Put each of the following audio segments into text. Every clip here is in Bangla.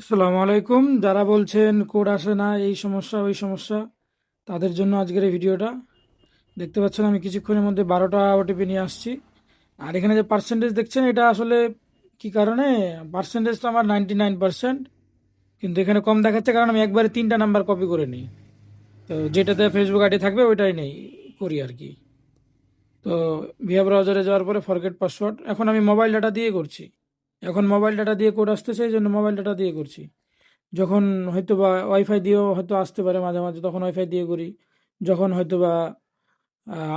আসসালামু আলাইকুম। যারা বলছেন কোড আসে না, এই সমস্যা, ওই সমস্যা, তাদের জন্য আজকের এই ভিডিওটা। দেখতে পাচ্ছেন, আমি কিছুক্ষণের মধ্যে বারোটা ওটিপি নিয়ে আসছি। আর এখানে যে পার্সেন্টেজ দেখছেন, এটা আসলে কি কারণে? পার্সেন্টেজ তো আমার নাইনটি নাইন পার্সেন্ট কিন্তু এখানে কম দেখাচ্ছে কারণ আমি একবারে তিনটা নাম্বার কপি করে নিই। তো যেটাতে ফেসবুক আইডি থাকবে, ওইটাই নেই, করি আর কি। তো ভিয়া ব্রাউজারে যাওয়ার পরে ফরগেট পাসওয়ার্ড এখন আমি মোবাইল ডাটা দিয়ে করছি। এখন মোবাইল ডাটা দিয়ে কোড আসতেছে, এই জন্য মোবাইল ডাটা দিয়ে করছি। যখন হয়তো বা ওয়াইফাই দিয়েও হয়তো আসতে পারে মাঝে মাঝে, তখন ওয়াইফাই দিয়ে করি। যখন হয়তো বা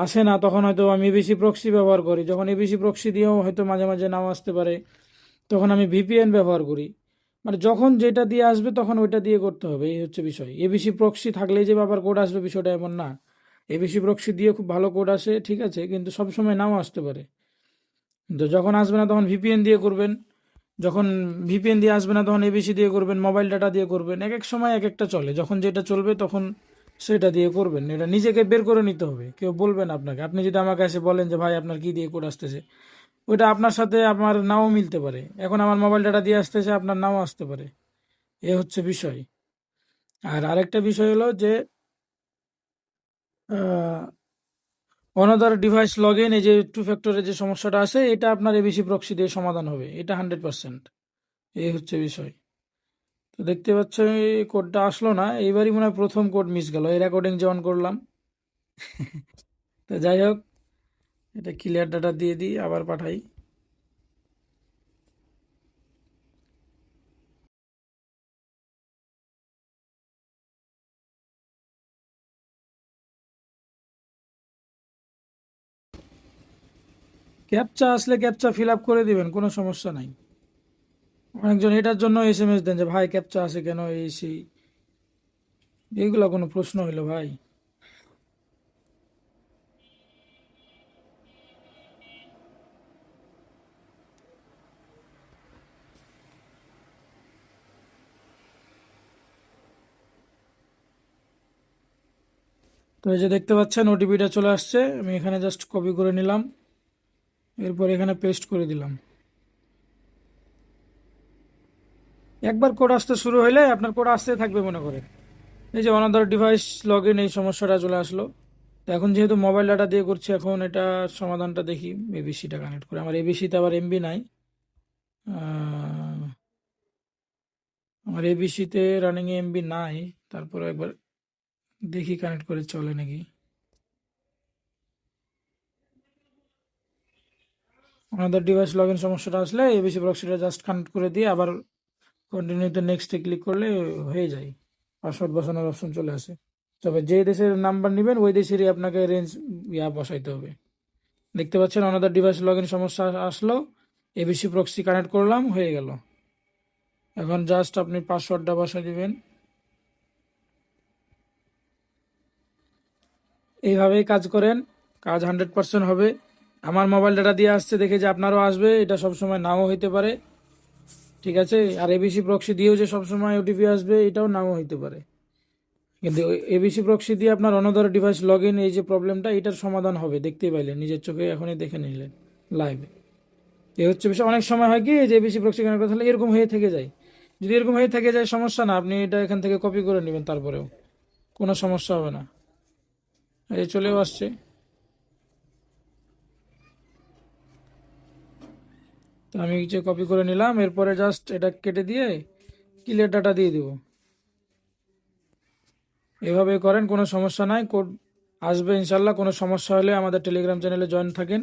আসে না, তখন হয়তো আমি এবিসি প্রক্সি ব্যবহার করি। যখন এবিসি প্রক্সি দিয়েও হয়তো মাঝে মাঝে নাও আসতে পারে, তখন আমি ভিপিএন ব্যবহার করি। মানে যখন যেটা দিয়ে আসবে, তখন ওইটা দিয়ে করতে হবে, এই হচ্ছে বিষয়। এবিসি প্রক্সি থাকলেই যে বাবার কোড আসবে, বিষয়টা এমন না। এবিসি প্রক্সি দিয়ে খুব ভালো কোড আসে, ঠিক আছে, কিন্তু সবসময় নাও আসতে পারে। তো যখন আসবে না, তখন ভিপিএন দিয়ে করবেন। যখন ভিপিএন দিয়ে আসবে না, তখন এবিসি দিয়ে করবেন মোবাইল ডাটা দিয়ে করবেন, এক এক সময় এক একটা চলে। যখন যেটা চলবে, তখন সেটা দিয়ে করবেন। এটা নিজেকে বের করে নিতে হবে। কেউ বলবেন আপনাকে। আপনি যদি আমাকে এসে বলেন যে, ভাই, আপনার কি দিয়ে কোড আসতেছে? ওইটা আপনার সাথে আমার নাও মিলতে পারে। এখন আমার মোবাইল ডাটা দিয়ে আসতেছে, আপনার নাও আসতে পারে। এ হচ্ছে বিষয়। আর আরেকটা বিষয় হলো যে অনাদার ডিভাইস লগ ইন এই যে টু ফ্যাক্টরের যে সমস্যাটা আছে, এটা আপনার এবিসি প্রক্সি দিয়ে সমাধান হবে। এটা হান্ড্রেড পার্সেন্ট এই হচ্ছে বিষয়। তো দেখতে পাচ্ছ, এই কোডটা আসলো না। এইবারই মনে হয় প্রথম কোড মিস গেল। এই রেকর্ডিং যে অন করলাম। তো যাই হোক, এটা ক্লিয়ার ডাটা দিয়ে দিই, আবার পাঠাই। ক্যাপচা আসলে ক্যাপচা ফিল আপ করে দিবেন, কোনো সমস্যা নাই। অনেকজন এটার জন্য এস এম এস দেন যে, ভাই, ক্যাপচা আছে কেন এই, সেই? এইগুলো কোনো প্রশ্ন হইল, ভাই। তো এই যে দেখতে পাচ্ছেন ওটিপিটা চলে আসছে। আমি এখানে জাস্ট কপি করে নিলাম। এরপর এখানে পেস্ট করে দিলাম। একবার কোড আসতে শুরু হলে আপনার কোড আসতে থাকবে মনে করে। এই যে অনাদার ডিভাইস লগ ইন এই সমস্যাটা চলে আসলো। তো এখন যেহেতু মোবাইল ডাটা দিয়ে করছি, এখন এটা সমাধানটা দেখি এবিসিটা কানেক্ট করে। আমার এবিসিতে আবার এমবি নাই। আমার এবিসিতে রানিং এমবি নাই। তারপরে একবার দেখি কানেক্ট করে চলে নাকি। আমাদের ডিভাইস লগ ইন সমস্যাটা আসলে এবিসি প্রক্সিটা জাস্ট কানেক্ট করে দিয়ে আবার কন্টিনিউতে নেক্সটে ক্লিক করলে হয়ে যায়। পাসওয়ার্ড বসানোর অপশন চলে আসে। তবে যে দেশের নাম্বার নেবেন, ওই দেশেরই আপনাকে রেঞ্জ ইয়া বসাইতে হবে। দেখতে পাচ্ছেন অনাদার ডিভাইস লগ ইন সমস্যা আসলো। এবিসি প্রক্সি কানেক্ট করলাম, হয়ে গেল। এখন জাস্ট আপনি পাসওয়ার্ডটা বসাই দিবেন। এইভাবেই কাজ করেন। কাজ হান্ড্রেড পার্সেন্ট হবে। আমার মোবাইল ডাটা দিয়ে আসছে, দেখে যে আপনারও আসবে, এটা সবসময় নাও হইতে পারে। ঠিক আছে? আর এবিসি প্রক্সি দিয়েও যে সবসময় ওটিপি আসবে, এটাও নাও হইতে পারে। কিন্তু এবিসি প্রক্সি দিয়ে আপনার অনদর ডিভাইস লগ ইন এই যে প্রবলেমটা এটার সমাধান হবে, দেখতেই পাইলেন, নিজের চোখে এখনই দেখে নিলেন লাইভে এ হচ্ছে বিষয়, অনেক সময় হয় কি যে এবিসি প্রক্সি কানেক্ট কথা এরকম হয়ে থেকে যায়। যদি এরকম হয়ে থেকে যায়, সমস্যা না, আপনি এটা এখান থেকে কপি করে নেবেন তারপরেও। কোনো সমস্যা হবে না। এই চলেও আসছে। তো আমি কিছু কপি করে নিলাম, এরপরে জাস্ট এটা কেটে দিয়ে ক্লিয়ার ডাটা দিয়ে দেবো। এভাবে করেন, কোনো সমস্যা নাই। কোড আসবে ইনশাল্লাহ, কোনো সমস্যা হলে আমাদের টেলিগ্রাম চ্যানেলে জয়েন থাকেন।